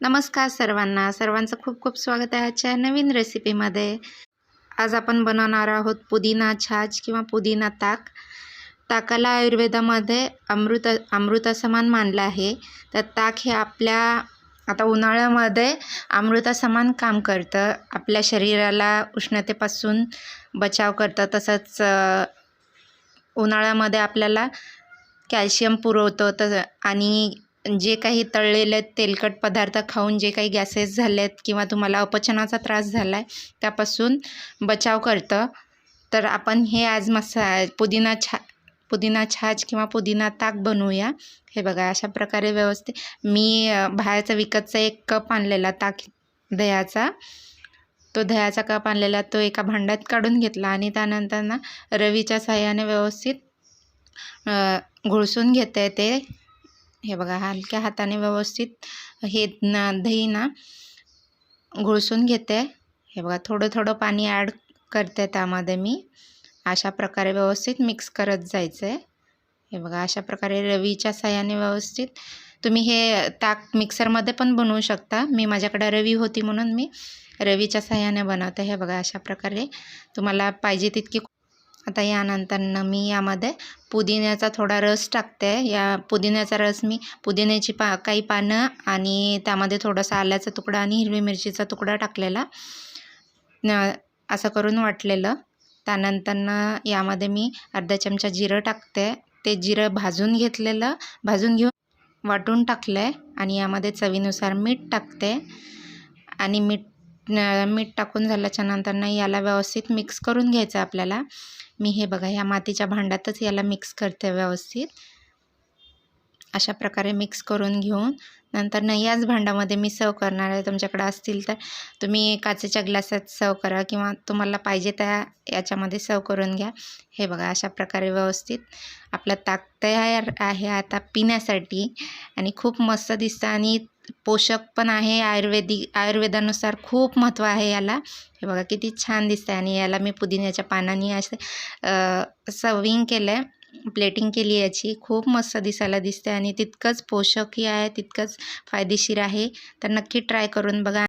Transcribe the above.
नमस्कार सर्वांना. सर्वांचं खूप खूप स्वागत आहे आजच्या नवीन रेसिपीमध्ये आज आपण बनवणार आहोत पुदिना छाछ किंवा पुदिना ताक. ताकाला आयुर्वेदामध्ये अमृत अमृतासमान मानलं आहे. तर ताक हे आपल्या आता उन्हाळ्यामध्ये अमृतासमान काम करतं. आपल्या शरीराला उष्णतेपासून बचाव करतं. तसंच उन्हाळ्यामध्ये आपल्याला कॅल्शियम पुरवतं. तर आणि जे काही तळलेले तेलकट पदार्थ खाऊन जे काही गॅसेस झाले आहेत किंवा तुम्हाला अपचनाचा त्रास झाला आहे त्यापासून बचाव करतं. तर आपण हे आज मसा पुदिना छा पुदिना छाछ किंवा पुदिना ताक बनवूया. हे बघा अशा प्रकारे व्यवस्थित मी बाहेरचा विकतचा एक कप आणलेला ताक दह्याचा. तो दह्याचा कप आणलेला तो एका भांड्यात काढून घेतला आणि त्यानंतर ना रवीच्या साह्याने व्यवस्थित अ, घोळसून घेते ते. हे बघा हलक्या हाताने व्यवस्थित हे ना दही ना घुळसून घेते. हे बघा थोडं थोडं पाणी ॲड करते त्यामध्ये मी. अशा प्रकारे व्यवस्थित मिक्स करत जायचं आहे हे बघा अशा प्रकारे रवीच्या साह्याने व्यवस्थित तुम्ही हे ताक मिक्सरमध्ये पण बनवू शकता. मी माझ्याकडे रवी होती म्हणून मी रवीच्या साह्याने बनवते. हे बघा अशा प्रकारे तुम्हाला पाहिजे तितकी आता यानंतरनं मी यामध्ये पुदिन्याचा थोडा रस टाकते. या पुदिन्याचा रस मी पुदिन्याची पा काही पानं आणि त्यामध्ये थोडासा आल्याचा तुकडा आणि हिरवी मिरचीचा तुकडा टाकलेला. असं करून वाटलेलं. त्यानंतरनं यामध्ये मी अर्धा चमचा जिरं टाकते. ते जिरं भाजून घेतलेलं भाजून घेऊन वाटून टाकलं आहे आणि यामध्ये चवीनुसार मीठ टाकते. आणि मीठ मीठ टाकून झाल्याच्या नंतरनं याला व्यवस्थित मिक्स करून घ्यायचं आपल्याला. मी हे बघा ह्या मातीच्या भांड्यातच याला मिक्स करते व्यवस्थित. अशा प्रकारे मिक्स करून घेऊन नंतर न याच भांड्यामध्ये मी सर्व करणार आहे. तुमच्याकडे असतील तर तुम्ही काचेच्या ग्लासात सर्व करा किंवा तुम्हाला पाहिजे त्या याच्यामध्ये सर्व करून घ्या. हे बघा अशा प्रकारे व्यवस्थित आपलं ताक तयार आहे आता पिण्यासाठी आणि खूप मस्त दिसतं आणि पोषक पण आहे. आयुर्वेदिक आयुर्वेदानुसार खूप महत्त्व आहे याला. हे बघा किती छान दिसतं आणि याला मी पुदिन्याच्या पानांनी असं सर्विंग केलं आहे प्लेटिंग केली याची. खूप मस्त दिसायला दिसते आणि तितकंच पोषकही आहे तितकंच फायदेशीर आहे. तर नक्की ट्राय करून बघा.